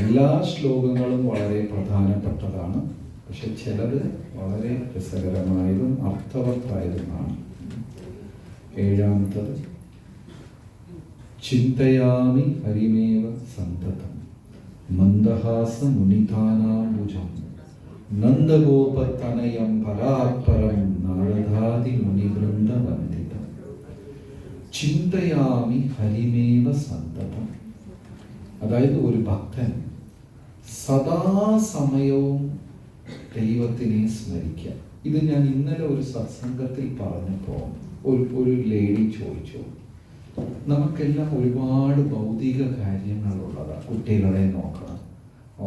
എല്ലാ ശ്ലോകങ്ങളും വളരെ പ്രധാനപ്പെട്ടതാണ്. പക്ഷെ ചിലത് വളരെ രസകരമായതും അർത്ഥവത്തായതുമാണ്. ഏഴാമത്തത് ചിന്തയാമി ഹരിമേവ സന്തതം മന്ദഹാസ മുനിതാനാംബുജം നന്ദഗോപതനയം പരാത്പരം നാരദാതി മുനിവൃന്ദവന്ദിതം ചിന്തയാമി ഹരിമേവ സന്തതം. അതായത് ഒരു ഭക്തൻ സദാസമയവും ദൈവത്തിനെ സ്മരിക്കുക ഇത് ഞാൻ ഇന്നലെ ഒരു സത്സംഗത്തിൽ പറഞ്ഞപ്പോൾ ഒരു ഒരു ലേഡി ചോദിച്ചു. നമുക്കെല്ലാം ഒരുപാട് ഭൗതിക കാര്യങ്ങളുള്ളതാണ് കുട്ടികളെ നോക്കണം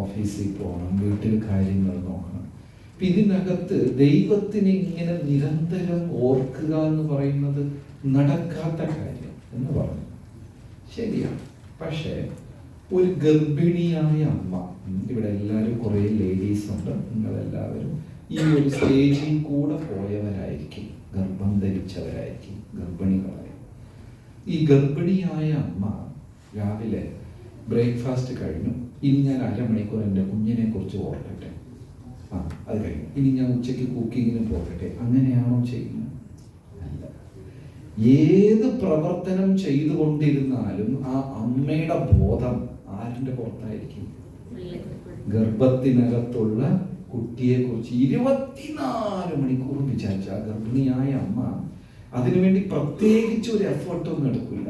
ഓഫീസിൽ പോകണം വീട്ടിൽ കാര്യങ്ങൾ നോക്കണം. അപ്പം ഇതിനകത്ത് ദൈവത്തിനെ ഇങ്ങനെ നിരന്തരം ഓർക്കുക എന്ന് പറയുന്നത് നടക്കാത്ത കാര്യം എന്ന് പറഞ്ഞു. ശരിയാണ്. പക്ഷേ ഒരു ഗർഭിണിയായ അമ്മ. ഇവിടെ എല്ലാവരും കുറെ ലേഡീസ് ഉണ്ട്. നിങ്ങളെല്ലാവരും ഈ ഒരു സ്റ്റേജിൽ കൂടെ പോയവരായിരിക്കും. ഗർഭം ധരിച്ചവരായിരിക്കും. ഗർഭിണികളായി. ഈ ഗർഭിണിയായ അമ്മ രാവിലെ ബ്രേക്ക്ഫാസ്റ്റ് കഴിഞ്ഞു. ഇനി ഞാൻ അരമണിക്കൂർ എന്റെ കുഞ്ഞിനെ കുറിച്ച് ഓർക്കട്ടെ. ആ അത് കഴിഞ്ഞു. ഇനി ഞാൻ ഉച്ചയ്ക്ക് കുക്കിങ്ങിന് പോകട്ടെ. അങ്ങനെയാണോ ചെയ്യുന്നത്? ഏത് പ്രവർത്തനം ചെയ്തുകൊണ്ടിരുന്നാലും ആ അമ്മയുടെ ബോധം ആരിന്റെ പുറത്തായിരിക്കും. ഗർഭത്തിനകത്തുള്ള കുട്ടിയെ കുറിച്ച് ഇരുപത്തിനാല് മണിക്കൂർ വിചാരിച്ച ആ ഗർഭിണിയായ അമ്മ അതിനുവേണ്ടി പ്രത്യേകിച്ച് ഒരു എഫേർട്ടൊന്നും എടുക്കില്ല.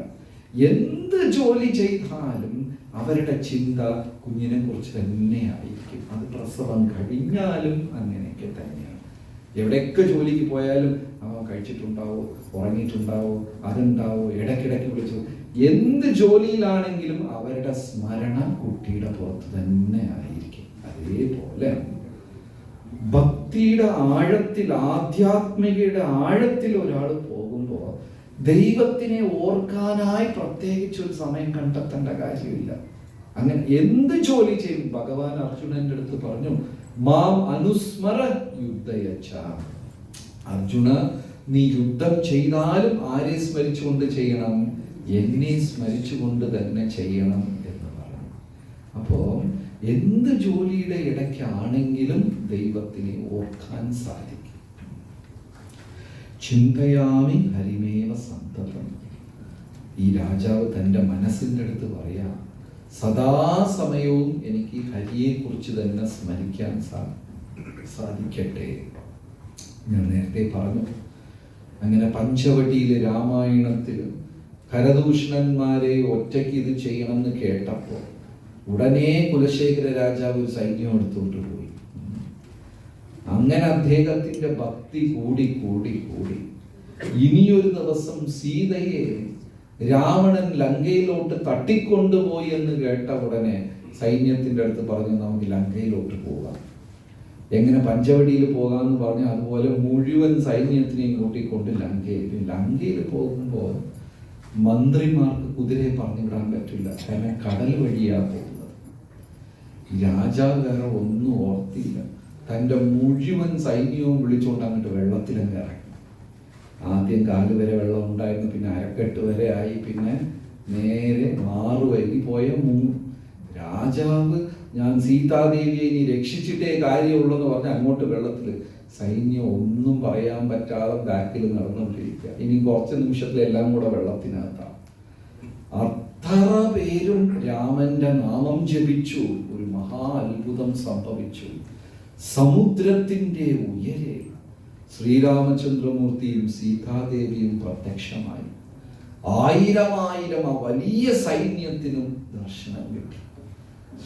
എന്ത് ജോലി ചെയ്താലും അവരുടെ ചിന്ത കുഞ്ഞിനെ കുറിച്ച് തന്നെയായിരിക്കും. അത് പ്രസവം കഴിഞ്ഞാലും അങ്ങനെയൊക്കെ തന്നെയാണ്. എവിടെയൊക്കെ ജോലിക്ക് പോയാലും അവൻ കഴിച്ചിട്ടുണ്ടാവോ ഉറങ്ങിയിട്ടുണ്ടാവോ അതുണ്ടാവോ ഇടയ്ക്കിടയ്ക്ക് വിളിച്ചു എന്ത് ജോലിയിലാണെങ്കിലും അവരുടെ സ്മരണ കുട്ടിയുടെ പുറത്ത് തന്നെ ആയിരിക്കും. അതേപോലെ ഭക്തിയുടെ ആഴത്തിൽ ആധ്യാത്മികയുടെ ആഴത്തിൽ ഒരാൾ പോകുമ്പോൾ ദൈവത്തിനെ ഓർക്കാനായി പ്രത്യേകിച്ച് ഒരു സമയം കണ്ടെത്തേണ്ട കാര്യമില്ല. അങ്ങനെ എന്ത് ജോലി ചെയ്യും? ഭഗവാൻ അർജുനന്റെ അടുത്ത് പറഞ്ഞു മാം അനുസ്മര യുദ്ധയച്ച. അർജുന നീ യുദ്ധം ചെയ്താലും ആരെ സ്മരിച്ചുകൊണ്ട് ചെയ്യണം? എന്നെ സ്മരിച്ചുകൊണ്ട് തന്നെ ചെയ്യണം എന്ന് പറഞ്ഞു. അപ്പോ എന്ത് ജോലിയുടെ ഇടയ്ക്കാണെങ്കിലും ദൈവത്തിനെ ഓർക്കാൻ സാധിക്കും. ചിന്തയാമി ഹരിമേവ സന്തതം. ഈ രാജാവ് തന്റെ മനസ്സിന്റെ അടുത്ത് പറയാ സദാസമയവും എനിക്ക് ഹരിയെക്കുറിച്ച് തന്നെ സ്മരിക്കാൻ സാ സാധിക്കട്ടെ. ഞാൻ നേരത്തെ പറഞ്ഞു അങ്ങനെ പഞ്ചവടിയിലെ രാമായണത്തിൽ കരദൂഷണന്മാരെ ഒറ്റയ്ക്ക് ഇത് ചെയ്യണമെന്ന് കേട്ടപ്പോൾ ഉടനെ കുലശേഖര രാജാവ് ഒരു സൈന്യം എടുത്തുകൊണ്ട് പോയി. അങ്ങനെ അദ്ദേഹത്തിന്റെ ഭക്തി കൂടി കൂടി കൂടി. ഇനിയൊരു ദിവസം സീതയെ രാവണൻ ലങ്കയിലോട്ട് തട്ടിക്കൊണ്ടുപോയി എന്ന് കേട്ട ഉടനെ സൈന്യത്തിന്റെ അടുത്ത് പറഞ്ഞു നമുക്ക് ലങ്കയിലോട്ട് പോകാം. എങ്ങനെ പഞ്ചവടിയിൽ പോകാമെന്ന് പറഞ്ഞു അതുപോലെ മുഴുവൻ സൈന്യത്തിനെയും കൂട്ടിക്കൊണ്ട് ലങ്കയിൽ ലങ്കയിൽ പോകുമ്പോൾ മന്ത്രിമാർക്ക് കുതിരയെ പറഞ്ഞു വിടാൻ പറ്റില്ല. കാരണം കടൽ വഴിയാണ് പോകുന്നത്. രാജാവ് വേറെ ഒന്നും ഓർത്തില്ല. തന്റെ മുഴുവൻ സൈന്യവും വിളിച്ചുകൊണ്ട് അങ്ങോട്ട് വെള്ളത്തിലങ്ങ് ഇറങ്ങി. ആദ്യം കാൽ വരെ വെള്ളം ഉണ്ടായിരുന്നു. പിന്നെ അരക്കെട്ട് വരെ ആയി. പിന്നെ നേരെ മാറു വൈകി പോയ മൂ രാജാവ് ഞാൻ സീതാദേവിയെ ഇനി രക്ഷിച്ചിട്ടേ കാര്യമുള്ളൂ പറഞ്ഞ് അങ്ങോട്ട് വെള്ളത്തിൽ സൈന്യം ഒന്നും പറയാൻ പറ്റാതെ ബാക്കിൽ നടന്നുകൊണ്ടിരിക്കുക. ഇനി കുറച്ച് നിമിഷത്തിൽ എല്ലാം കൂടെ വെള്ളത്തിനകത്താണ്. അത്ര പേരും രാമന്റെ നാമം ജപിച്ചു. ഒരു മഹാ അത്ഭുതം സംഭവിച്ചു. സമുദ്രത്തിന്റെ ഉയരെ ശ്രീരാമചന്ദ്രമൂർത്തിയും സീതാദേവിയും പ്രത്യക്ഷമായി. ആയിരമായിരം ആ വലിയ സൈന്യത്തിനും ദർശനം കിട്ടി.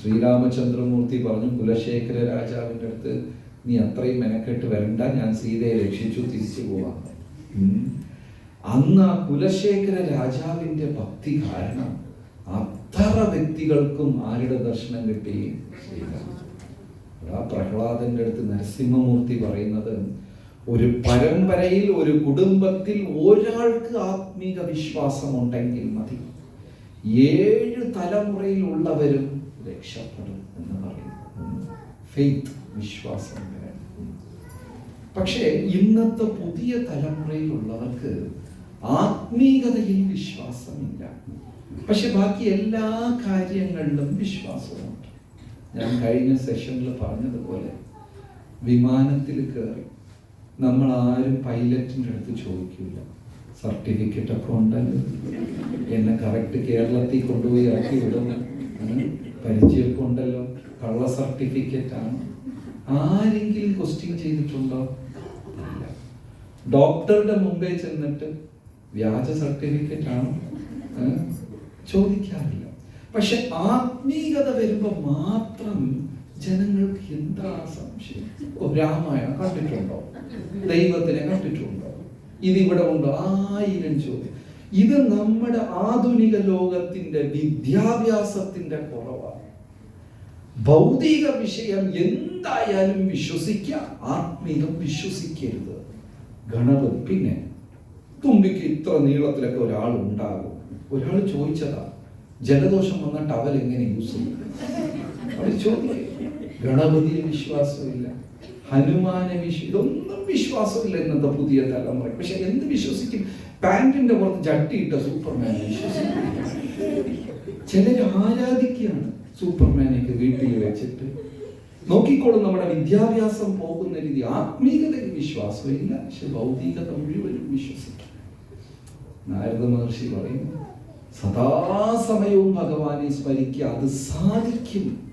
ശ്രീരാമചന്ദ്രമൂർത്തി പറഞ്ഞു കുലശേഖര രാജാവിന്റെ അടുത്ത് നീ അത്രയും മെനക്കെട്ട് വരണ്ട ഞാൻ സീതയെ രക്ഷിച്ചു തിരിച്ചു പോവാം. അന്ന് ആ കുലശേഖര രാജാവിന്റെ ഭക്തി കാരണം അത്ര വ്യക്തികൾക്കും ആരുടെ ദർശനം കിട്ടി? ആ പ്രഹ്ലാദന്റെ അടുത്ത് നരസിംഹമൂർത്തി പറയുന്നത് ഒരു പരമ്പരയിൽ ഒരു കുടുംബത്തിൽ ഒരാൾക്ക് ആത്മീക വിശ്വാസം ഉണ്ടെങ്കിൽ മതി. ഏഴ് തലമുറയിലുള്ളവരും രക്ഷപ്പെടും എന്ന് പറയുന്നു. വിശ്വാസം. പക്ഷേ ഇന്നത്തെ പുതിയ തലമുറയിലുള്ളവർക്ക് ആത്മീകതയിൽ വിശ്വാസമില്ല. പക്ഷെ ബാക്കി എല്ലാ കാര്യങ്ങളിലും വിശ്വാസമുണ്ട്. ഞാൻ കഴിഞ്ഞ സെഷനിൽ പറഞ്ഞതുപോലെ വിമാനത്തിൽ കയറി നമ്മൾ ആരും പൈലറ്റിന്റെ അടുത്ത് ചോദിക്കില്ല. സർട്ടിഫിക്കറ്റ് ഒക്കെ ഉണ്ടല്ലോ. എന്നെ കറക്റ്റ് കേരളത്തിൽ കൊണ്ടുപോയി ഇറക്കി വിടുന്നു. പരിചയമൊക്കെ ഉണ്ടല്ലോ കള്ള സർട്ടിഫിക്കറ്റ് ആണ് ആരെങ്കിലും ക്വസ്റ്റ്യൻ ചെയ്തിട്ടുണ്ടോ? ഡോക്ടറുടെ മുമ്പേ ചെന്നിട്ട് വ്യാജ സർട്ടിഫിക്കറ്റ് ആണ്? ചോദിക്കാറില്ല. പക്ഷെ ആത്മീകത വരുമ്പോൾ മാത്രം ജനങ്ങൾക്ക് എന്താ സംശയം? രാമായണം കണ്ടിട്ടുണ്ടോ? ദൈവത്തിനെ കണ്ടിട്ടുണ്ടോ? ഇതിവിടെ ഉണ്ടോ? ആയിരം ചോദ്യം. ഇത് നമ്മുടെ ആധുനിക ലോകത്തിന്റെ വിദ്യാഭ്യാസത്തിന്റെ കുറവാണ് ഭൗതിക വിഷയം എന്തായാലും വിശ്വസിക്കുക ആത്മീയം വിശ്വസിക്കരുത്. ഗണപതി. പിന്നെ തുമ്പിക്ക് ഇത്ര നീളത്തിലൊക്കെ ഒരാൾ ഉണ്ടാകും ഒരാൾ ചോദിച്ചതാ ജലദോഷം വന്ന ടവൽ എങ്ങനെ യൂസ് ചെയ്യും? ചോദിക്കും ഗണപതിയെ വിശ്വാസമില്ല ഹനുമാനെ വിശ്വ ഇതൊന്നും വിശ്വാസമില്ല ഇന്നത്തെ പുതിയ തലമുറ പക്ഷെ എന്ത് വിശ്വസിക്കും? പാന്റിന്റെ പുറത്ത് ജട്ടിയിട്ട സൂപ്പർമാൻ വിശ്വസിക്കും. ചിലർ ആരാധിക്കുകയാണ് സൂപ്പർമാനെയൊക്കെ വീട്ടിൽ വെച്ചിട്ട്. നോക്കിക്കോളും നമ്മുടെ വിദ്യാഭ്യാസം പോകുന്ന രീതി. ആത്മീയതയ്ക്ക് വിശ്വാസമില്ല പക്ഷെ ഭൗതികത മുഴുവനും വിശ്വസിക്കും. നാരദ മഹർഷി പറയുന്നു സദാസമയവും ഭഗവാനെ സ്മരിക്കുക അത് സാധിക്കും.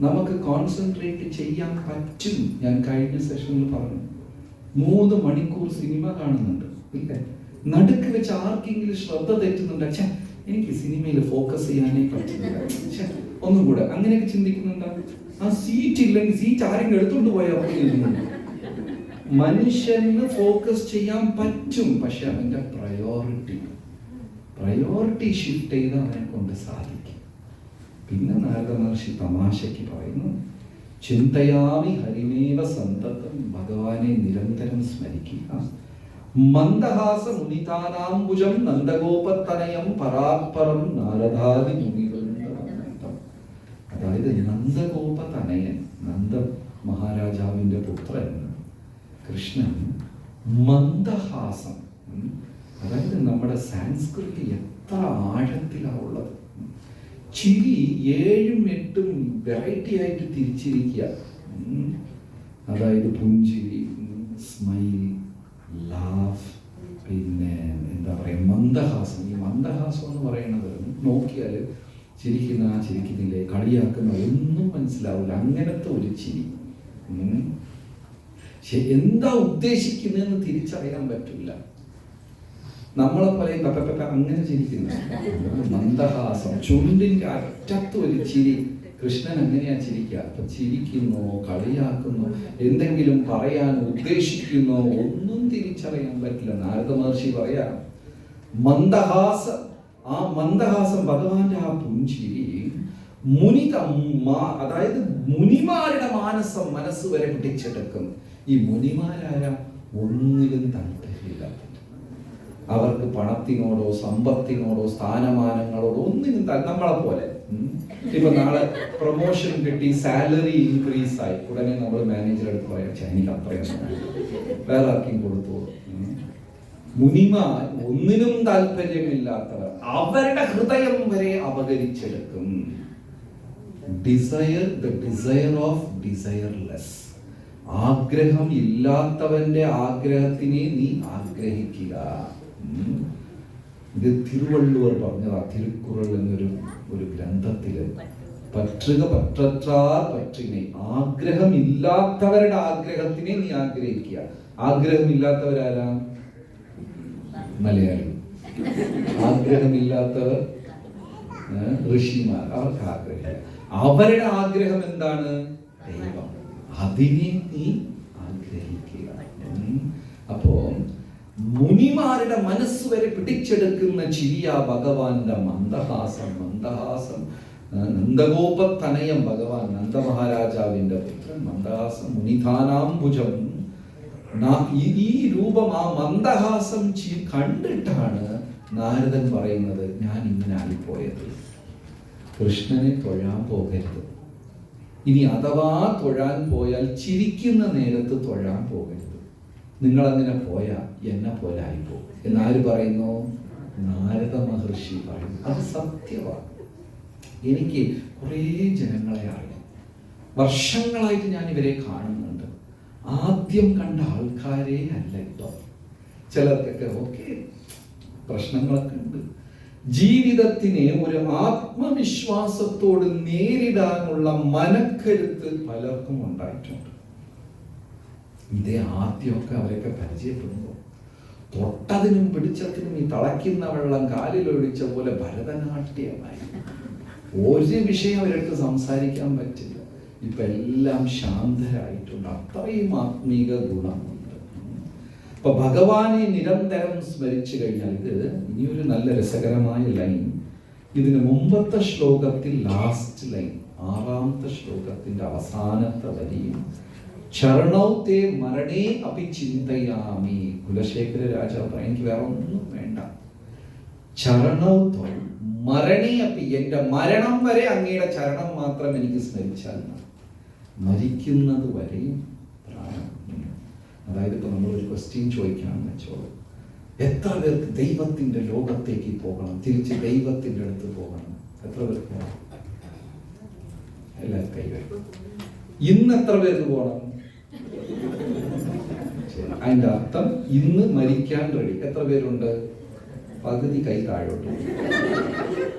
നമുക്ക് കോൺസെൻട്രേറ്റ് ചെയ്യാൻ പറ്റും. ഞാൻ കഴിഞ്ഞ സെഷനിൽ പറഞ്ഞു. മൂന്ന് മണിക്കൂർ സിനിമ കാണുന്നുണ്ട്. ഇല്ലേ? നടുക്ക് വെച്ച് ആർക്കെങ്കിലും ശ്രദ്ധ തെറ്റുന്നുണ്ട് ഛെ, എനിക്ക് സിനിമയിൽ ഫോക്കസ് ചെയ്യാനേ പറ്റില്ല ഒന്നും കൂടെ. അങ്ങനെയൊക്കെ ചിന്തിക്കുന്നുണ്ടോ? ആ സീറ്റ് ഇല്ലെങ്കിൽ സീറ്റ് ആരെങ്കിലും എടുത്തോണ്ട് പോയാൽ മനുഷ്യന് ഫോക്കസ് ചെയ്യാൻ പറ്റും പക്ഷെ അവന്റെ പ്രയോറിറ്റി പ്രയോറിറ്റി ഷിഫ്റ്റ് ചെയ്ത് അവനെ കൊണ്ട് സാധിക്കും. പിന്നെ നാരദ മഹർഷി തമാശയ്ക്ക് പറയുന്നു ചിന്തയാമി ഹരിമേവ സന്തതം ഭഗവാനെ നിരന്തരം സ്മരിക്കുക. മന്ദഹാസ മുനിതാനാംബുജം നന്ദഗോപത്തനയം പരാത്പരം നാരദാദി മുനികളുടെ അതായത് നന്ദഗോപതനയൻ നന്ദ മഹാരാജാവിന്റെ പുത്രൻ കൃഷ്ണൻ മന്ദഹാസം. അതായത് നമ്മുടെ സാൻസ്കൃതി എത്ര ആഴത്തിലാണ് ഉള്ളത്. ചിരി ഏഴും എട്ടും വെറൈറ്റി ആയിട്ട് തിരിച്ചിരിക്കുക. അതായത് പുഞ്ചിരി സ്മൈൽ ലാഫ് പിന്നെ എന്താ പറയുക മന്ദഹാസം. ഈ മന്ദഹാസം എന്ന് പറയുന്നത് നോക്കിയാൽ ചിരിക്കുന്ന ആ ചിരിക്കുന്നില്ലേ കളിയാക്കുന്ന ഒന്നും മനസ്സിലാവില്ല അങ്ങനത്തെ ഒരു ചിരി. എന്താ ഉദ്ദേശിക്കുന്നതെന്ന് തിരിച്ചറിയാൻ പറ്റില്ല നമ്മളെ പോലെ അങ്ങനെ ചിരിക്കുന്ന. മന്ദഹാസം ചുണ്ടിന്റെ അറ്റത്ത് ഒരു ചിരി. കൃഷ്ണൻ എങ്ങനെയാ ചിരിക്കുക അപ്പൊ ചിരിക്കുന്നു കളിയാക്കുന്നു എന്തെങ്കിലും പറയാൻ ഉദ്ദേശിക്കുന്നു ഒന്നും തിരിച്ചറിയാൻ പറ്റില്ല. നാരദ മഹർഷി പറയാ മന്ദഹാസം. ആ മന്ദഹാസം ഭഗവാന്റെ ആ പുഞ്ചിരി മുനിത അതായത് മുനിമാരുടെ മാനസം മനസ്സ് വരെ പിടിച്ചെടുക്കും ഈ മുനിമാരായ ഒന്നിലും താല്പര്യമില്ല അവർക്ക് പണത്തിനോടോ സമ്പത്തിനോടോ സ്ഥാനമാനങ്ങളോടോ ഒന്നിനും നമ്മളെ പോലെ. ഇപ്പൊ നാളെ പ്രൊമോഷൻ കിട്ടി സാലറി ഇൻക്രീസ് ആയി. ഉടനെ നമ്മൾ മാനേജർ അടുത്ത് പറയാം "ഛെ, എനിക്ക് അത്രയും. വേറെ ആർക്കും കൊടുത്തു? മുനിമ ഒന്നിനും താല്പര്യമില്ലാത്തവർ അവരുടെ ഹൃദയം വരെ അപകരിച്ചെടുക്കും. Desire the desire of desireless ആഗ്രഹം ഇല്ലാത്തവന്റെ ആഗ്രഹത്തിനെ നീ ആഗ്രഹിക്കുക. ഇത് തിരുവള്ളുവർ പറഞ്ഞതാ തിരുക്കുറൾ എന്നൊരു ഒരു ഗ്രന്ഥത്തിൽ. പറ്റുക പറ്റച്ചാർ പറ്റിനെ ആഗ്രഹമില്ലാത്തവരുടെ ആഗ്രഹത്തിനെ നീ ആഗ്രഹിക്കുക. ആഗ്രഹമില്ലാത്തവരാരാ? മലയാളി. ആഗ്രഹമില്ലാത്തവർ ഋഷിമാർ അവർക്ക് ആഗ്രഹം അവരുടെ ആഗ്രഹം എന്താണ്? ദൈവം. അതിനെ നീ ആഗ്രഹിക്കുക ഉം. അപ്പോ മുനിമാരുടെ മനസ്സ് വരെ പിടിച്ചെടുക്കുന്ന ചിരിയ ഭഗവാന്റെ മന്ദഹാസം മന്ദഹാസം. നന്ദഗോപത്തനയം ഭഗവാൻ നന്ദമഹാരാജാവിന്റെ പുത്രൻ മന്ദഹാസം മുനിധാനാംബുജം. ഈ രൂപം ആ മന്ദഹാസം കണ്ടിട്ടാണ് നാരദൻ പറയുന്നത് ഞാൻ ഇങ്ങനെ ആയിപ്പോയത്. കൃഷ്ണനെ തൊഴാൻ പോകരുത്. ഇനി അഥവാ തൊഴാൻ പോയാൽ ചിരിക്കുന്ന നേരത്ത് തൊഴാൻ പോകരുത്. നിങ്ങൾ അങ്ങനെ പോയാൽ എന്നെ പോലെ ആയിപ്പോകും. എന്നാര് പറയുന്നു? നാരദ മഹർഷി പറയുന്നു. അത് സത്യമാണ്. എനിക്ക് കുറേ ജനങ്ങളെ അറിയാം. വർഷങ്ങളായിട്ട് ഞാൻ ഇവരെ കാണുന്നുണ്ട്. ആദ്യം കണ്ട ആൾക്കാരെ അല്ല ഇപ്പൊ. ചിലർക്കൊക്കെ ഓക്കെ പ്രശ്നങ്ങളൊക്കെ ഉണ്ട്. ജീവിതത്തിനെ ഒരു ആത്മവിശ്വാസത്തോട് നേരിടാനുള്ള മനക്കരുത്ത് പലർക്കും ഉണ്ടായിട്ടുണ്ട്. ഇതേ ആദ്യമൊക്കെ അവരൊക്കെ പരിചയപ്പെടുമ്പോൾ തൊട്ടതിനും പിടിച്ചതിനും ഈ തളയ്ക്കുന്ന വെള്ളം കാലിലൊഴിച്ച പോലെ ഭരതനാട്യമായി. ഒരു വിഷയം അവരൊക്കെ സംസാരിക്കാൻ പറ്റില്ല. ഇപ്പൊ എല്ലാം ശാന്തരായിട്ടുണ്ട്. അത്രയും ആത്മീക ഗുണമുണ്ട്. അപ്പൊ ഭഗവാനെ നിരന്തരം സ്മരിച്ചു കഴിഞ്ഞാൽ ഇത് ഇനിയൊരു നല്ല രസകരമായ ലൈൻ. ഇതിന് മുമ്പത്തെ ശ്ലോകത്തിൽ ലാസ്റ്റ് ലൈൻ ആറാമത്തെ ശ്ലോകത്തിന്റെ അവസാനത്തെ വരിയും ചരണൗത്തെ മരണേ അപ്പി ചിന്തയാമി. കുലശേഖര രാജാവ് പറയും എനിക്ക് വേറെ ഒന്നും വേണ്ട. ചരണൗത്വം മരണേ അപ്പി എന്റെ മരണം വരെ അങ്ങയുടെ ചരണം മാത്രം എനിക്ക് സ്മരിച്ചാൽ. മരിക്കുന്നത് വരെയും പ്രാണം അതായത് ഇപ്പൊ നമ്മൾ ഒരു ക്വസ്റ്റ്യൻ ചോദിക്കാമെന്ന് വെച്ചോളൂ. എത്ര പേർക്ക് ദൈവത്തിന്റെ ലോകത്തേക്ക് പോകണം? തിരിച്ച് ദൈവത്തിന്റെ അടുത്ത് പോകണം. എത്ര പേർക്ക് പോകണം? എല്ലാവർക്കും ഇന്ന് എത്ര പേർക്ക് പോകണം? ശരി. അതിന്റെ അർത്ഥം ഇന്ന് മരിക്കാൻ റെഡി എത്ര പേരുണ്ട്? പകുതി കൈ താഴോട്ട്.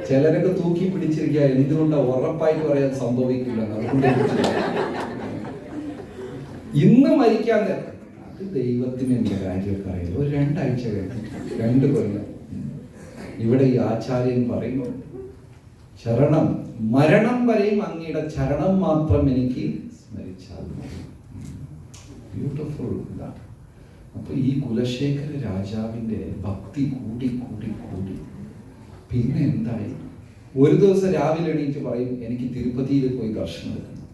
ചിലരൊക്കെ തൂക്കി പിടിച്ചിരിക്കുക. എന്തുകൊണ്ടാ ഉറപ്പായിട്ട് പറയാൻ സംഭവിക്കില്ല? ഇന്ന് മരിക്കാൻ അത് ദൈവത്തിന് എന്റെ കാര്യമൊക്കെ അറിയില്ല ഒരു രണ്ടാഴ്ച കഴിഞ്ഞു. രണ്ട് കൊല്ലം. ഇവിടെ ഈ ആചാര്യൻ പറയുന്നു ചരണം മരണം വരെയും അങ്ങയുടെ ചരണം മാത്രം എനിക്ക് സ്മരിച്ചാൽ ബ്യൂട്ടിഫുൾ ഇതാണ് അപ്പോൾ ഈ കുലശേഖര രാജാവിന്റെ ഭക്തി കൂടി കൂടി കൂടി. പിന്നെ എന്തായി? ഒരു ദിവസം രാവിലെ എണീറ്റ് പറയും എനിക്ക് തിരുപ്പതിയിൽ പോയി ദർശനം എടുക്കണം.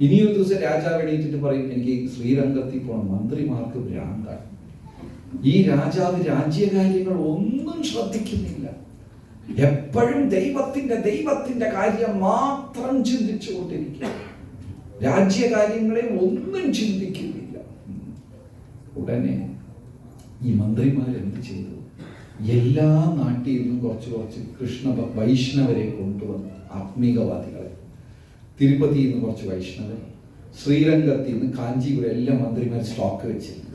ഇനിയൊരു ദിവസം രാജാവ് എണീറ്റിട്ട് പറയും എനിക്ക് ശ്രീരംഗത്തിൽ പോകണം മന്ത്രിമാർക്ക് ഭ്രാന്താണ് ഈ രാജാവ് രാജ്യകാര്യങ്ങൾ ഒന്നും ശ്രദ്ധിക്കുന്നില്ല. എപ്പോഴും ദൈവത്തിന്റെ ദൈവത്തിന്റെ കാര്യം മാത്രം ചിന്തിച്ചുകൊണ്ടിരിക്കുക. രാജ്യകാര്യങ്ങളെ ഒന്നും ചിന്തിക്കുന്നില്ല ഉടനെ ഈ മന്ത്രിമാർ എന്ത് ചെയ്തു? എല്ലാ നാട്ടിൽ നിന്നും കുറച്ച് കുറച്ച് കൃഷ്ണ വൈഷ്ണവരെ കൊണ്ടുവന്നു ആത്മീകവാദികളെ തിരുപ്പതിയിൽ നിന്ന് കുറച്ച് വൈഷ്ണവർ ശ്രീരംഗത്തിൽ നിന്ന് കാഞ്ചീപുരം എല്ലാ മന്ത്രിമാർ സ്റ്റോക്ക് വെച്ചിരുന്നു.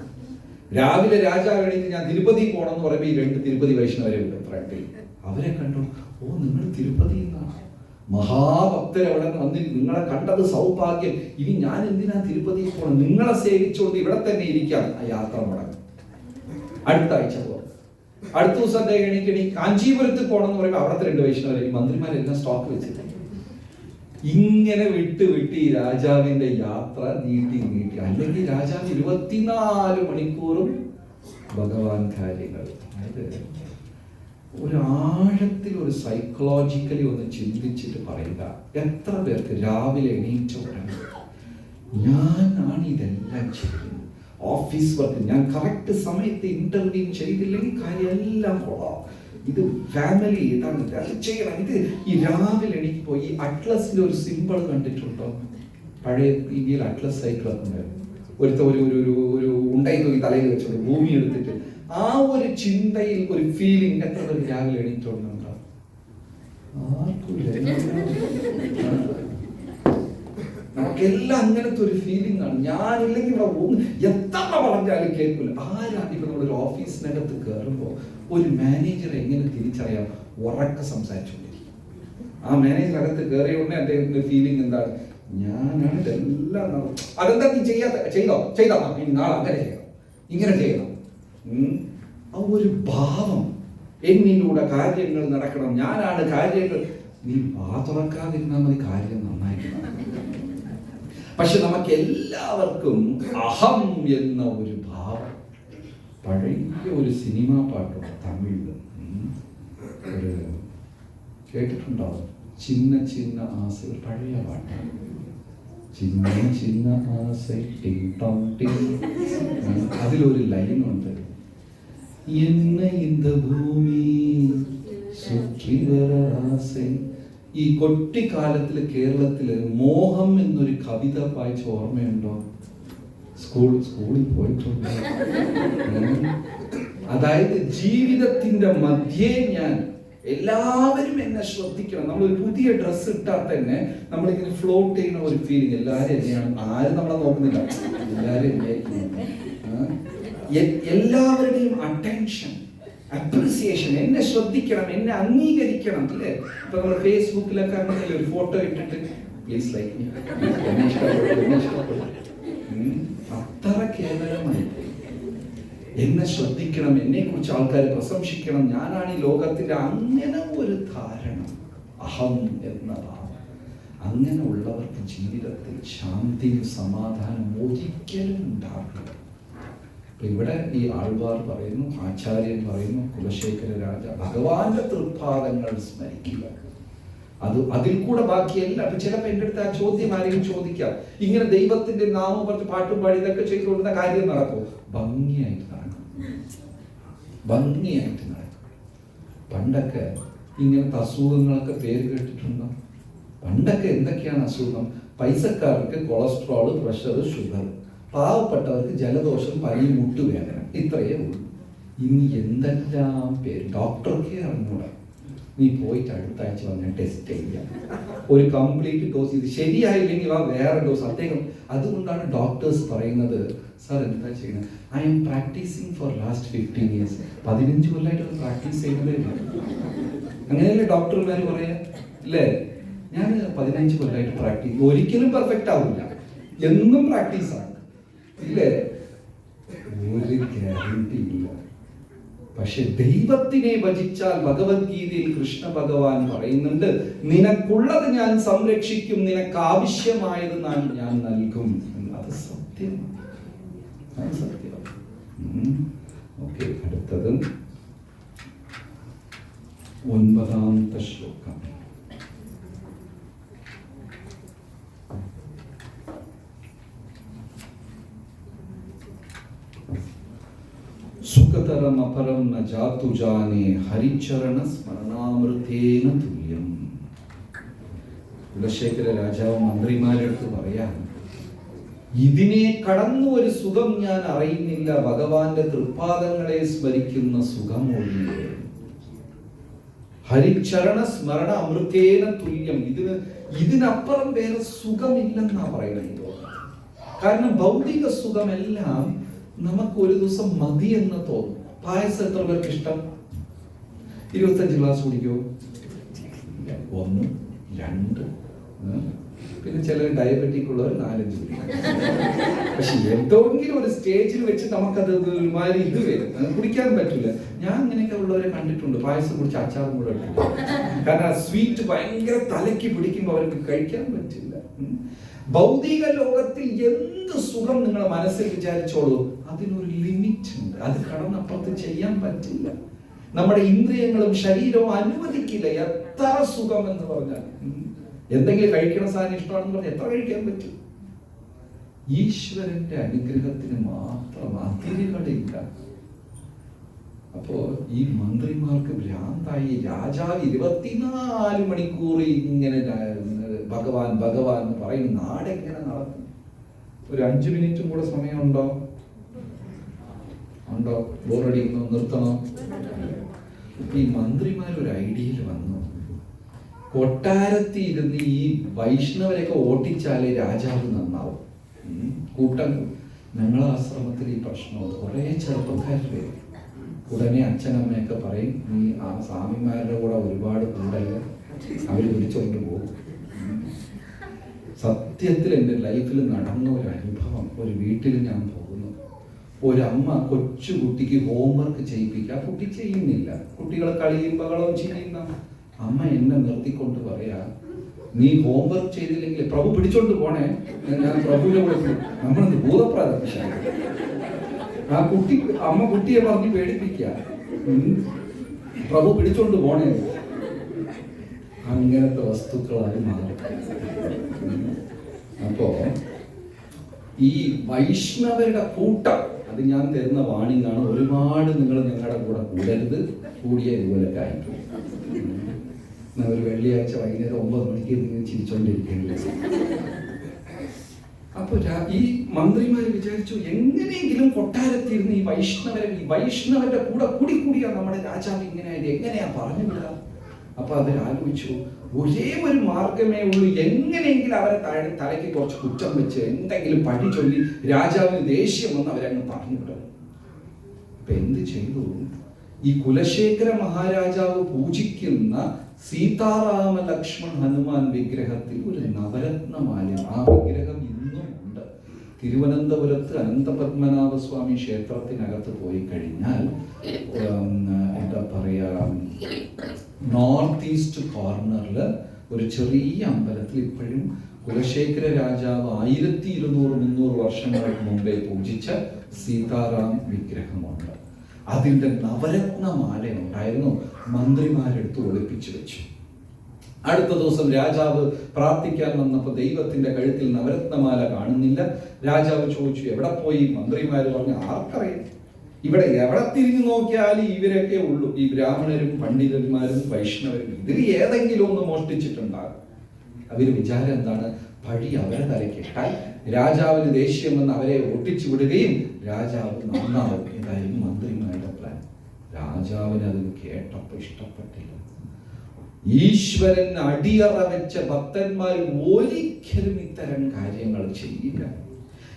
രാവിലെ രാജാവ് എണീറ്റ് ഞാൻ തിരുപ്പതി പോകണം എന്ന് പറയുമ്പോൾ ഈ രണ്ട് തിരുപ്പതി വൈഷ്ണവരെ ഉണ്ട് ഫ്രണ്ടിൽ അവരെ കണ്ടു ഓ നിങ്ങൾ തിരുപ്പതി നിന്നാണ്. നിന്ന് വന്നിട്ട് നിങ്ങളെ കണ്ടത് സൗഭാഗ്യം. ഇനി ഞാൻ എന്തിനാ തിരുപ്പതിയിൽ പോകണം നിങ്ങളെ സേവിച്ചുകൊണ്ട് ഇവിടെ തന്നെ ഇരിക്കാം. ആ യാത്ര മുടങ്ങും. അടുത്ത ആഴ്ച പോകാം അടുത്ത ദിവസം എണീക്കണി? കാഞ്ചീപുരത്ത് പോകണം എന്ന് പറയുമ്പോൾ അവിടുത്തെ രണ്ട് വൈഷ്ണവരെ. മന്ത്രിമാരെല്ലാം സ്റ്റോക്ക് വെച്ചിട്ടുണ്ട് ഇങ്ങനെ വിട്ട് വിട്ട് ഈ രാജാവിന്റെ യാത്ര നീട്ടി നീട്ടി. അല്ലെങ്കിൽ രാജാവ് ഇരുപത്തിനാല് മണിക്കൂറും ഭഗവാൻ കാര്യങ്ങൾ. അതായത് ഒരു ആഴത്തിൽ ഒരു സൈക്കോളജിക്കലി ഒന്ന് ചിന്തിച്ചിട്ട് പറയുക എത്ര പേർക്ക് രാവിലെ എണീറ്റ ഉടനെ ഞാനാണ് ഇതെല്ലാം ചെയ്യുന്നത്. ഓഫീസ് വർക്ക് ഞാൻ കറക്റ്റ് സമയത്ത് ഇന്റർവ്യൂ ചെയ്തില്ലെങ്കിൽ കാര്യമെല്ലാം കൊള്ളാം. ഇത് ഫാമിലി ഇതാണ്. ഇത് അത് ചെയ്യണം. ഇത് ഈ രാവിലെ എണീറ്റ് പോയി അറ്റ്ലസിന്റെ ഒരു സിമ്പിൾ കണ്ടിട്ടുണ്ടോ? പഴയ ഇന്ത്യയിൽ അറ്റ്ലസ് സൈക്കിൾ ഉണ്ടായിരുന്നു. ഒരുത്ത ഒരു ഒരു ഉണ്ടായി തലയിൽ വെച്ചോണ്ട് ഭൂമി എടുത്തിട്ട്. ആ ഒരു ചിന്തയിൽ ഒരു ഫീലിംഗ് എത്ര പേര് രാവിലെ ആർക്കുമില്ല. നമുക്കെല്ലാം അങ്ങനത്തെ ഒരു ഫീലിംഗ് ആണ്. ഞാനില്ലെങ്കിൽ ഇവിടെ ഒന്ന് എത്ര പറഞ്ഞാലും കേൾക്കില്ല ആരാണ് ഇപ്പൊ നമ്മളൊരു ഓഫീസിനകത്ത് കയറുമ്പോൾ ഒരു മാനേജർ എങ്ങനെ തിരിച്ചറിയാം? ഉറക്കെ സംസാരിച്ചുകൊണ്ടിരിക്കും. ആ മാനേജർ അകത്ത് കയറിയ ഉടനെ അദ്ദേഹത്തിന്റെ ഫീലിംഗ് എന്താണ്? ഞാനാണ് ഇതെല്ലാം അതെന്താ നീ ചെയ്യാത്ത ചെയ്തോ? ചെയ്തോ. ഇനി നാളെ അങ്ങനെ ചെയ്യാം ഇങ്ങനെ ചെയ്യണം. ആ ഒരു ഭാവം. എന്നിലൂടെ കാര്യങ്ങൾ നടക്കണം. ഞാനാണ് കാര്യങ്ങൾ. നീ വാ തുറക്കാതിരുന്നാൽ മതി കാര്യം നന്നായിട്ട് പക്ഷെ നമുക്ക് എല്ലാവർക്കും അഹം എന്ന ഒരു ഭാവം. പഴയ ഒരു സിനിമാ പാട്ടുണ്ട് തമിഴിൽ. ഒരു കേട്ടിട്ടുണ്ടാവും ചിന്ന ചിന്ന ആസ പഴയ പാട്ടാണ്. ചിന്ന ചിന്ന ആസ് ടിങ് അതിലൊരു ലൈനുണ്ട്. എന്നെ இந்த ഭൂമി சுற்றி வர ஆசை ഈ കൊട്ടിക്കാലത്തിൽ കേരളത്തില് മോഹം എന്നൊരു കവിത വായിച്ച ഓർമ്മയുണ്ടോ സ്കൂൾ സ്കൂളിൽ പോയിട്ടുണ്ട് ഉം. അതായത് ജീവിതത്തിന്റെ മധ്യേ ഞാൻ എല്ലാവരും എന്നെ ശ്രദ്ധിക്കണം നമ്മൾ ഒരു പുതിയ ഡ്രസ്സ് ഇട്ടാൽ തന്നെ നമ്മളിങ്ങനെ ഫ്ലോട്ട് ചെയ്യുന്ന ഒരു ഫീലിംഗ് എല്ലാവരും എന്നെയാണ് ആരും നമ്മളെ നോക്കുന്നില്ല എല്ലാവരും എന്നെയായിരിക്കും. എല്ലാവരുടെയും അറ്റൻഷൻ അപ്രിസിയേഷൻ എന്നെ ശ്രദ്ധിക്കണം എന്നെ അംഗീകരിക്കണം അല്ലേ? അപ്പൊ നമ്മൾ ഫേസ്ബുക്കിലൊക്കെ അങ്ങനെ ഒരു ഫോട്ടോ ഇട്ടിട്ട് പ്ലീസ് ലൈക്ക്. അത്ര കേവലമായി എന്നെ ശ്രദ്ധിക്കണം എന്നെ കുറിച്ച് ആൾക്കാർ പ്രശംസിക്കണം. ഞാനാണ് ഈ ലോകത്തിന്റെ അങ്ങനെ ഒരു ധാരണ. അഹം എന്നതാണ്. അങ്ങനെ ഉള്ളവർക്ക് ജീവിതത്തിൽ ശാന്തിയും സമാധാനം ഒരിക്കലും ഉണ്ടാകില്ല അപ്പൊ ഇവിടെ ഈ ആൾവാർ പറയുന്നു ആചാര്യൻ പറയുന്നു കുലശേഖര രാജ ഭഗവാന്റെ തൃപ്പാദങ്ങൾ സ്മരിക്കുക. അത് അതിൽ കൂടെ ബാക്കിയല്ല. അപ്പൊ ചിലപ്പോ എന്റെ അടുത്ത് ആ ചോദ്യം ആരെയും ചോദിക്കാം. ഇങ്ങനെ ദൈവത്തിന്റെ നാമം പറഞ്ഞ് പാട്ടും പാടി ഇതൊക്കെ ചെയ്തുകൊണ്ടുന്ന കാര്യം നടക്കും. ഭംഗിയായിട്ട് നടക്കും. ഭംഗിയായിട്ട് നടക്കും. പണ്ടൊക്കെ ഇങ്ങനത്തെ അസുഖങ്ങളൊക്കെ പേര് കേട്ടിട്ടുണ്ടോ? പണ്ടൊക്കെ എന്തൊക്കെയാണ് അസുഖം? പൈസക്കാർക്ക് കൊളസ്ട്രോൾ പ്രഷർ ഷുഗർ പാവപ്പെട്ടവർക്ക് ജലദോഷം പനി മുട്ടുവേദന. ഇത്രയേ ഉള്ളൂ. ഇനി എന്തെല്ലാം പേര്? ഡോക്ടർക്കേ അറിഞ്ഞൂടാ നീ പോയിട്ട് അടുത്ത ആഴ്ച വന്ന് ടെസ്റ്റ് ചെയ്യാം. ഒരു കംപ്ലീറ്റ് ഡോസ് ഇത് ശരിയായില്ലെങ്കിൽ ആ വേറെ ഡോസ് അദ്ദേഹം അതുകൊണ്ടാണ് ഡോക്ടേഴ്സ് പറയുന്നത് സാർ എന്താ ചെയ്യുന്നത്? I am practising for last fifteen years പതിനഞ്ച് കൊല്ലമായിട്ട് പ്രാക്ടീസ് ചെയ്യുന്നതേ അങ്ങനെയല്ലേ ഡോക്ടർമാർ പറയാ? അല്ലേ? ഞാൻ പതിനഞ്ച് കൊല്ലമായിട്ട് പ്രാക്ടീസ് ഒരിക്കലും പെർഫെക്റ്റ് ആവില്ല. എന്നും പ്രാക്ടീസ് ആണ് ഇല്ലേ? ഒരു ഗ്യാരണ്ടി ഇല്ല. പക്ഷെ ദൈവത്തിനെ ഭജിച്ചാൽ ഭഗവത്ഗീതയിൽ കൃഷ്ണ ഭഗവാൻ പറയുന്നുണ്ട് നിനക്കുള്ളത് ഞാൻ സംരക്ഷിക്കും നിനക്ക് ആവശ്യമായത് ഞാൻ ഞാൻ നൽകും. അത് സത്യമാണ് സത്യമാണ് അടുത്തത്. ഒൻപതാമത്തെ ശ്ലോകം. സുഖതരം അപരം ന ജാതു ജാനേ ഹരിചരണ സ്മരണാമൃതേന തുല്യം. കുലശേഖര രാജാവ് മന്ത്രിമാരെടുത്ത് പറയാൻ ഇതിനെ കടന്നു ഒരു സുഖം ഞാൻ അറിയുന്നില്ല ഭഗവാന്റെ തൃപ്പാദങ്ങളെ സ്മരിക്കുന്ന സുഖം ഒഴികെ ഹരിചരണ സ്മരണ അമൃതേന തുല്യം. ഇതിന് ഇതിനപ്പുറം വേറെ സുഖമില്ലെന്നാ പറയുന്നത്. കാരണം ഭൗതിക സുഖമെല്ലാം നമുക്ക് ഒരു ദിവസം മതി എന്ന് തോന്നും. പായസം എത്ര പേർക്ക് ഇഷ്ടം? ഇരുപത്തഞ്ച് ഗ്ലാസ് കുടിക്കുമോ. ഒന്ന് രണ്ട് പിന്നെ ചിലർ ഡയബറ്റിക് ഉള്ളവർ നാലഞ്ച് കുടിക്കും. പക്ഷെ എന്തെങ്കിലും ഒരു സ്റ്റേജിൽ വെച്ച് നമുക്കത് ഒരുമാതിരി ഇത് വരും. കുടിക്കാൻ പറ്റില്ല. ഞാൻ അങ്ങനെയൊക്കെ ഉള്ളവരെ കണ്ടിട്ടുണ്ട്. പായസം കുടിച്ച് അച്ചാറും കൂടെ കാരണം കാരണം സ്വീറ്റ് ഭയങ്കര തലയ്ക്ക് പിടിക്കുമ്പോൾ അവർക്ക് കഴിക്കാൻ പറ്റില്ല. ഭൗതിക ലോകത്തിൽ എന്ത് സുഖം നിങ്ങൾ മനസ്സിൽ വിചാരിച്ചോളൂ? അതിനൊരു ലിമിറ്റ് ഉണ്ട്. അത് കടന്നപ്പുറത്ത് ചെയ്യാൻ പറ്റില്ല. നമ്മുടെ ഇന്ദ്രിയങ്ങളും ശരീരവും അനുവദിക്കില്ല. എത്ര സുഖം എന്ന് പറഞ്ഞാൽ. എന്തെങ്കിലും കഴിക്കണ സാധനം ഇഷ്ടമാണെന്ന് പറഞ്ഞാൽ എത്ര കഴിക്കാൻ പറ്റും? ഈശ്വരന്റെ അനുഗ്രഹത്തിന് മാത്രം അതിരുകളില്ല അപ്പോ ഈ മന്ത്രിമാർക്ക് ഭ്രാന്തായി. രാജാവ് ഇരുപത്തിനാല് മണിക്കൂർ ഇങ്ങനെ ഭഗവാൻ ഭഗവാൻ എന്ന് പറയും നാടെങ്ങനെ നടക്കും? ഒരു അഞ്ചു മിനിറ്റും കൂടെ സമയമുണ്ടോ? ഉണ്ടോ? ബോറടിക്കുന്നു നിർത്തണോ? ഈ മന്ത്രിമാർ ഒരു ഐഡിയയിൽ വന്നു. കൊട്ടാരത്തിൽ ഇരുന്ന് ഈ വൈഷ്ണവരെയൊക്കെ ഓട്ടിച്ചാലേ രാജാവ് നന്നാവും. കൂട്ടം. ഞങ്ങളെ ആശ്രമത്തിൽ ഈ പ്രശ്നമുണ്ട് കുറേ ചെറുപ്പക്കാർ വരും ഉടനെ അച്ഛനമ്മയൊക്കെ പറയും നീ ആ സ്വാമിമാരുടെ കൂടെ ഒരുപാട് കൂടല്ലേ അവർ വിളിച്ചുകൊണ്ട് പോകും. സത്യത്തിൽ എന്റെ ലൈഫിൽ നടന്ന ഒരു അനുഭവം ഒരു വീട്ടിൽ ഞാൻ പോകുന്നു. ഒരമ്മ കൊച്ചു കുട്ടിക്ക് ഹോംവർക്ക് ചെയ്യിപ്പിക്കുക കുട്ടി ചെയ്യുന്നില്ല. കുട്ടികൾ കളിയും ബഹളവും ചെയ്യുന്ന അമ്മ എന്നെ നിർത്തിക്കൊണ്ട് പറയാ നീ ഹോംവർക്ക് ചെയ്തില്ലെങ്കിൽ പ്രഭു പിടിച്ചോണ്ട് പോണേ. ഞാൻ പ്രഭുവിനെ കൊടുത്തു നമ്മളെന്ത് ഭൂതപ്രാതം ആ കുട്ടി അമ്മ കുട്ടിയെ പറഞ്ഞ് പേടിപ്പിക്കുക ഉം. പ്രഭു പിടിച്ചോണ്ട് പോണേ. അങ്ങനത്തെ വസ്തുക്കളായി മാറും. അപ്പോ ഈ വൈഷ്ണവരുടെ കൂട്ടം അത് ഞാൻ തരുന്ന വാണിംഗ് ആണ് ഒരുപാട് നിങ്ങൾ ഞങ്ങളുടെ കൂടെ കൂടരുത് കൂടിയ ഇതുപോലെ എന്നാ ഒരു വെള്ളിയാഴ്ച വൈകുന്നേരം ഒമ്പത് മണിക്ക് നിങ്ങൾ ചിരിച്ചോണ്ടിരിക്കുകയില്ല അപ്പോൾ ഈ മന്ത്രിമാർ വിചാരിച്ചു എങ്ങനെയെങ്കിലും കൊട്ടാരത്തിരുന്ന് ഈ വൈഷ്ണവരെ ഈ വൈഷ്ണവരുടെ കൂടെ കൂടി കൂടിയാ നമ്മുടെ രാജാവ് ഇങ്ങനെ എങ്ങനെയാ പറഞ്ഞു വിടുക അപ്പൊ അവർ ഒരേ ഒരു മാർഗമേ ഉള്ളൂ. എങ്ങനെയെങ്കിലും അവരെ താഴെ തലയ്ക്ക് കുറച്ച് കുറ്റം വെച്ച് എന്തെങ്കിലും പടി ചൊല്ലി രാജാവിന് ദേഷ്യം വന്ന് അവരങ്ങ് പറഞ്ഞു വിടും അപ്പൊ എന്ത് ചെയ്തു? ഈ കുലശേഖര മഹാരാജാവ് പൂജിക്കുന്ന സീതാറാമ ലക്ഷ്മൺ ഹനുമാൻ വിഗ്രഹത്തിൽ ഒരു നവരത്നമാല. ആ വിഗ്രഹം ഇന്നും ഉണ്ട്. തിരുവനന്തപുരത്ത് അനന്തപത്മനാഭ സ്വാമി ക്ഷേത്രത്തിനകത്ത് പോയി കഴിഞ്ഞാൽ എന്താ പറയാ നോർത്ത് ഈസ്റ്റ് കോർണറിൽ ഒരു ചെറിയ അമ്പലത്തിൽ ഇപ്പോഴും കുലശേഖര രാജാവ് ആയിരത്തി ഇരുന്നൂറ് മുന്നൂറ് വർഷങ്ങൾക്ക് മുമ്പേ പൂജിച്ച സീതാറാം വിഗ്രഹമുണ്ട്. അതിന്റെ നവരത്നമാല ഉണ്ടായിരുന്നു. മന്ത്രിമാരെടുത്ത് ഒളിപ്പിച്ചു വെച്ചു. അടുത്ത ദിവസം രാജാവ് പ്രാർത്ഥിക്കാൻ വന്നപ്പോൾ ദൈവത്തിന്റെ കഴുത്തിൽ നവരത്നമാല കാണുന്നില്ല. രാജാവ് ചോദിച്ചു എവിടെ പോയി? മന്ത്രിമാര് പറഞ്ഞു ആർക്കറിയാം. ഇവിടെ എവിടെ തിരിഞ്ഞു നോക്കിയാലും ഇവരൊക്കെ ഉള്ളൂ. ഈ ബ്രാഹ്മണരും പണ്ഡിതന്മാരും വൈഷ്ണവരും ഇതിൽ ഏതെങ്കിലും ഒന്ന് മോഷ്ടിച്ചിട്ടുണ്ടാകും. അവർ വിചാരം എന്താണ്? പഴി അവരെ തലക്കിട്ടാൽ രാജാവിന് ദേഷ്യം വന്ന് അവരെ ഒട്ടിച്ചു വിടുകയും രാജാവ് നന്നാവും ഇതായിരുന്നു മന്ത്രിമാരുടെ പ്ലാൻ രാജാവിന് അത് കേട്ടപ്പോൾ ഇഷ്ടപ്പെട്ടില്ല. ഈശ്വരൻ അടിയറ വെച്ച ഭക്തന്മാർ ഒരിക്കലും ഇത്തരം കാര്യങ്ങൾ ചെയ്യില്ല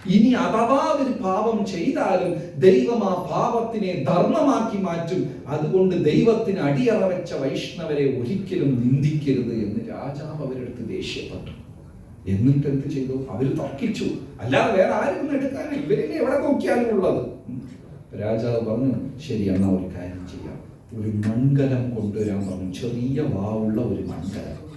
ഇനി അഥവാ ഒരു പാപം ചെയ്താലും ദൈവം ആ പാപത്തിനെ ധർമ്മമാക്കി മാറ്റും. അതുകൊണ്ട് ദൈവത്തിന് അടിയറ വെച്ച വൈഷ്ണവരെ ഒരിക്കലും നിന്ദിക്കരുത് എന്ന് രാജാവ് അവരെടുത്ത് ദേഷ്യപ്പെട്ടു. എന്നിട്ട് എന്ത് ചെയ്തു? അവർ തർക്കിച്ചു. അല്ലാതെ വേറെ ആരും എടുക്കാനും ഇവരിനെ എവിടെ നോക്കിയാലും ഉള്ളത്. രാജാവ് പറഞ്ഞു ശരി എന്നാ ഒരു കാര്യം ചെയ്യാം. ഒരു മൺകലം കൊണ്ടുവരാൻ പറഞ്ഞു. ചെറിയ വാവുള്ള ഒരു മൺകലം.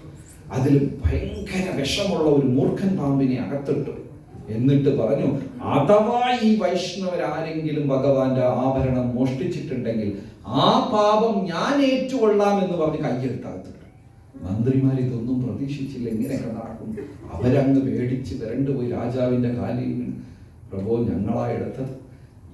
അതിൽ ഭയങ്കര വിഷമുള്ള ഒരു മൂർഖൻ പാമ്പിനെ അകത്തിട്ടു. എന്നിട്ട് പറഞ്ഞു അഥവാ ഈ വൈഷ്ണവരാരെങ്കിലും ഭഗവാന്റെ ആഭരണം മോഷ്ടിച്ചിട്ടുണ്ടെങ്കിൽ ആ പാപം ഞാൻ ഏറ്റുകൊള്ളാം എന്ന് പറഞ്ഞ് കയ്യെടുത്തകത്തിട്ടു മന്ത്രിമാർ ഇതൊന്നും പ്രതീക്ഷിച്ചില്ല. ഇങ്ങനെയൊക്കെ നടക്കും. അവരങ്ങ് പേടിച്ച് വരണ്ടു പോയി രാജാവിന്റെ കാലിൽ പ്രഭോ ഞങ്ങളാ എടുത്തത്.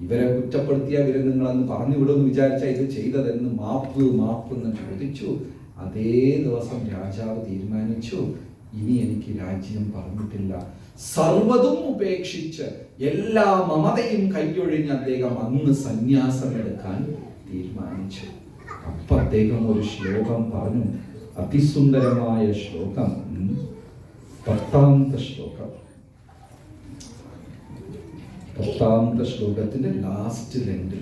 ഇവരെ കുറ്റപ്പെടുത്തിയ ഇവരെ നിങ്ങളന്ന് പറഞ്ഞു വിടുമെന്ന് വിചാരിച്ച ഇത് ചെയ്തതെന്ന് മാപ്പ് മാപ്പ് എന്ന് ചോദിച്ചു. അതേ ദിവസം രാജാവ് തീരുമാനിച്ചു ഇനി എനിക്ക് രാജ്യം പറഞ്ഞിട്ടില്ല. സർവതും ഉപേക്ഷിച്ച് എല്ലാ മമതയും കൈയൊഴിഞ്ഞ് അദ്ദേഹം അന്ന് സന്യാസമെടുക്കാൻ തീരുമാനിച്ചു. അപ്പൊ അദ്ദേഹം ഒരു ശ്ലോകം പറഞ്ഞു. അതിസുന്ദരമായ ശ്ലോകം. പത്താമത്തെ ശ്ലോകം. പത്താമത്തെ ശ്ലോകത്തിന്റെ ലാസ്റ്റ് രണ്ട്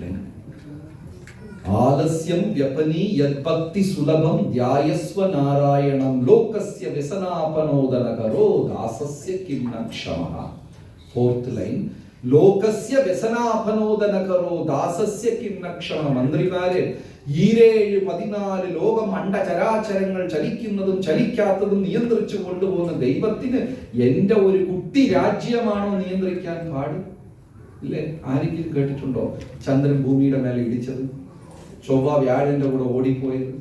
ആലസ്യം വ്യപനി യദ്ഭക്തി സുലഭം ധ്യായസ്വ നാരായണം ലോകസ്യ വ്യസനാപനോദനകരോ ദാസസ്യ കിം క్షమ ഫോർത്ത് ലൈൻ ലോകസ്യ വ്യസനാപനോദനകരോ ദാസസ്യ കിം ക്ഷമ. മന്ത്രിമാര് ഈരേഴ് പതിനാല് ലോകം അണ്ടചരാചരങ്ങൾ ചലിക്കുന്നതും ചലിക്കാത്തതും നിയന്ത്രിച്ചു കൊണ്ടുപോകുന്ന ദൈവത്തിന് എന്റെ ഒരു കുട്ടി രാജ്യമാണോ നിയന്ത്രിക്കാൻ പാടും? ഇല്ലേ? ആരെങ്കിലും കേട്ടിട്ടുണ്ടോ? ചന്ദ്രൻ ഭൂമിയുടെ മേലെ ഇടിച്ചത്? ചൊവ്വ വ്യാഴന്റെ കൂടെ ഓടിപ്പോയത്.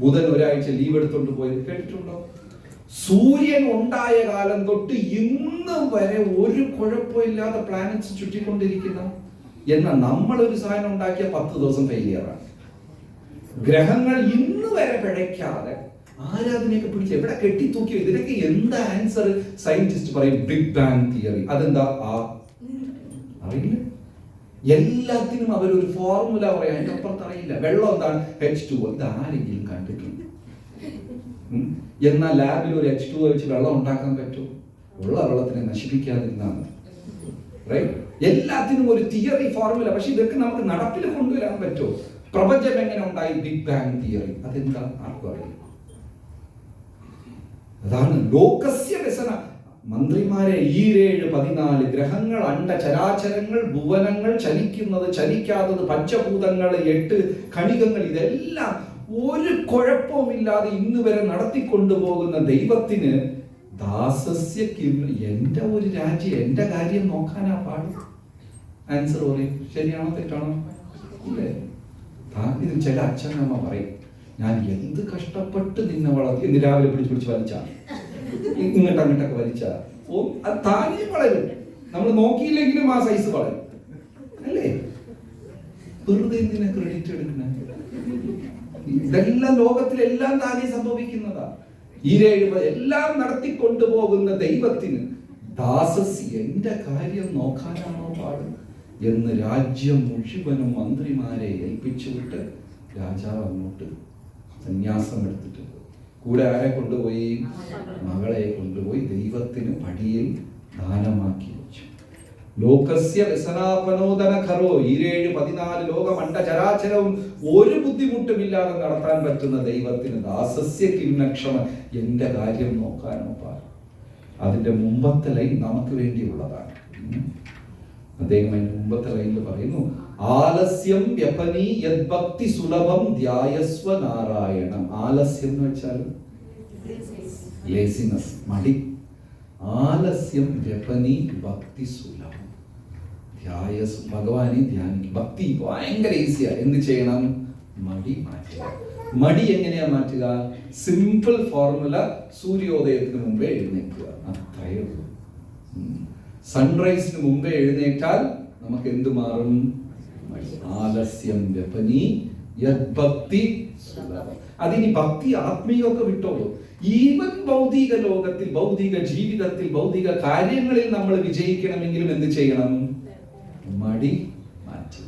ബുധൻ ഒരാഴ്ച ലീവ് എടുത്തോണ്ട് പോയത്. കേട്ടിട്ടുണ്ടോ? സൂര്യൻ ഉണ്ടായ കാലം തൊട്ട് ഇന്ന് വരെ ഒരു കുഴപ്പമില്ലാതെ പ്ലാനറ്റ്സ് ചുറ്റിക്കൊണ്ടിരിക്കുന്ന. എന്നാൽ നമ്മൾ ഒരു സാധനം ഉണ്ടാക്കിയ പത്ത് ദിവസം ഫെയിലിയറാണ് ഗ്രഹങ്ങൾ ഇന്ന് വരെ പിഴയ്ക്കാതെ ആരാധനയൊക്കെ പിടിച്ച് എവിടെ കെട്ടിത്തൂക്കി ഇതിനൊക്കെ എന്താ ആൻസർ സയന്റിസ്റ്റ് പറയും ബിഗ് ബാങ് തിയറി അതെന്താ? ആ അറിയില്ല. എല്ലാത്തിനും അവർ ഒരു ഫോർമുല പറയാം. അതിന്റെ അപ്പുറത്ത് അറിയില്ല. വെള്ളം എന്താണ്? എച്ച് ടു ഇത് ആരെങ്കിലും കണ്ടിട്ടുണ്ട്? എന്നാൽ ലാബിൽ ഒരു എച്ച് ടു വെച്ച് വെള്ളം ഉണ്ടാക്കാൻ പറ്റുമോ? ഉള്ള വെള്ളത്തിനെ നശിപ്പിക്കാതിരുന്നാണ്. റൈറ്റ് എല്ലാത്തിനും ഒരു തിയറി ഫോർമുല പക്ഷെ ഇതൊക്കെ നമുക്ക് നടപ്പിൽ കൊണ്ടുവരാൻ പറ്റുമോ? പ്രപഞ്ചം എങ്ങനെ ഉണ്ടായി? ബിഗ് ബാങ് തിയറി അതെന്താ? ആർക്കും അറിയില്ല. അതാണ് ലോകസ്യ വ്യസന. മന്ത്രിമാരെ ഈരേഴ് പതിനാല് ഗ്രഹങ്ങൾ അണ്ട ചരാചരങ്ങൾ ഭുവനങ്ങൾ ചലിക്കുന്നത് ചലിക്കാത്തത് പഞ്ചഭൂതങ്ങൾ എട്ട് കണികങ്ങൾ ഇതെല്ലാം ഒരു കുഴപ്പവുമില്ലാതെ ഇന്ന് വരെ നടത്തിക്കൊണ്ടുപോകുന്ന ദൈവത്തിന് ദാസസ്യ എന്റെ ഒരു രാജ്യം എന്റെ കാര്യം നോക്കാനാ പാടും. ആൻസർ പറയും. ശരിയാണോ തെറ്റാണോ? ഇല്ലേ? ഇത് ചില അച്ഛനമ്മ പറയും. ഞാൻ എന്ത് കഷ്ടപ്പെട്ട് നിന്നെ വളർത്തി ഇന്ന് രാവിലെ പിടിച്ച് പിടിച്ച് വലിച്ചാ ഇങ്ങോട്ട് അങ്ങോട്ടൊക്കെ വലിച്ച. ഓ അത് താനേ വളരും നമ്മൾ നോക്കിയില്ലെങ്കിലും ആ സൈസ് വളരും. അല്ലേ? വെറുതെ എന്തിനാ ക്രെഡിറ്റ് എടുക്കണേ ഇതെല്ലാം ലോകത്തിലെല്ലാം താനേ സംഭവിക്കുന്നതാ. ഈരേഴ് എല്ലാം നടത്തിക്കൊണ്ടുപോകുന്ന ദൈവത്തിന് ദാസസ് എന്റെ കാര്യം നോക്കാനാണോ പാട്? എന്ന് രാജ്യം മുഴുവനും മന്ത്രിമാരെ ഏൽപ്പിച്ചുവിട്ട് രാജാവ് അങ്ങോട്ട് സന്യാസം എടുത്തിട്ട് കൂടെ ആരെ കൊണ്ടുപോയി മകളെ കൊണ്ടുപോയി ദൈവത്തിന് പടിയിൽ ദാനമാക്കി വെച്ചു. ലോകസ്യ വ്യസനാപനോദന ഖറോ ഈരേഴ് പതിനാല് ലോകമണ്ഡ ചരാചരവും ഒരു ബുദ്ധിമുട്ടുമില്ലാതെ നടത്താൻ പറ്റുന്ന ദൈവത്തിന് ദാസസ്യ കിന്നക്ഷമ എന്റെ കാര്യം നോക്കാനോ പാർ അതിന്റെ മുമ്പത്തെ ലൈൻ നമുക്ക് വേണ്ടിയുള്ളതാണ്. അദ്ദേഹം അതിന്റെ മുമ്പത്തെ ലൈനിൽ പറയുന്നു ആലസ്യം വ്യപനി യദ്ഭക്തി സുലഭം ധ്യായസ്വ നാരായണം. ആലസ്യം എന്ന് വെച്ചാൽ ലേസിനസ് മടി. ആലസ്യം വ്യപനി ഭക്തി സുലഭം. ധ്യായസ് ഭഗവാനെ ധ്യാനിക്കും. ഭക്തി ഭയങ്കര ഈസിയാ എന്ത് ചെയ്യണം? മടി മാറ്റുക. മടി എങ്ങനെയാ മാറ്റുക? സിമ്പിൾ ഫോർമുല സൂര്യോദയത്തിന് മുമ്പേ എഴുന്നേൽക്കുക. അത്രയേ ഉള്ളൂ. സൺറൈസിന് മുമ്പേ എഴുന്നേറ്റാൽ നമുക്ക് എന്ത് മാറും. ആലസ്യം വ്യപനി യദ്ഭക്തി അതിന് ഭക്തി ആത്മീയമൊക്കെ വിട്ടോളൂ. ഈവൻ ഭൗതിക ലോകത്തിൽ ഭൗതിക ജീവിതത്തിൽ ഭൗതിക കാര്യങ്ങളിൽ നമ്മൾ വിജയിക്കണമെങ്കിലും എന്ത് ചെയ്യണം? മടി മാറ്റി.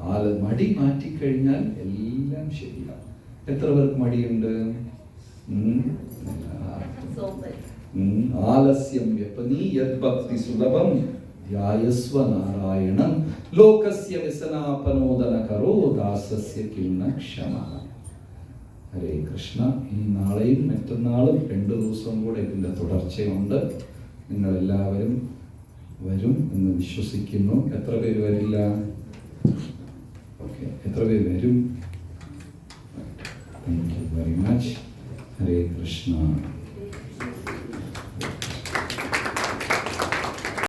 ആൾ മടി മാറ്റിക്കഴിഞ്ഞാൽ എല്ലാം ശരിയാവും. എത്ര പേർക്ക് മടിയുണ്ട്. ആലസ്യം വ്യപനി യദ്ഭക്തി സുലഭം ധ്യായസ്വ നാരായണം ലോകസ്യ വ്യസനാപനോദന കരോ ദാസസ്യ കിണ്ണ ക്ഷമ. ഹരേ കൃഷ്ണ ഈ നാളെയും മറ്റന്നാളും രണ്ട് ദിവസവും കൂടെ ഇതിന്റെ തുടർച്ചയുണ്ട്. നിങ്ങളെല്ലാവരും വരും എന്ന് വിശ്വസിക്കുന്നു. എത്ര പേര് വരില്ല? ഓക്കെ എത്ര പേര് വരും? Thank you very much Hare Krishna.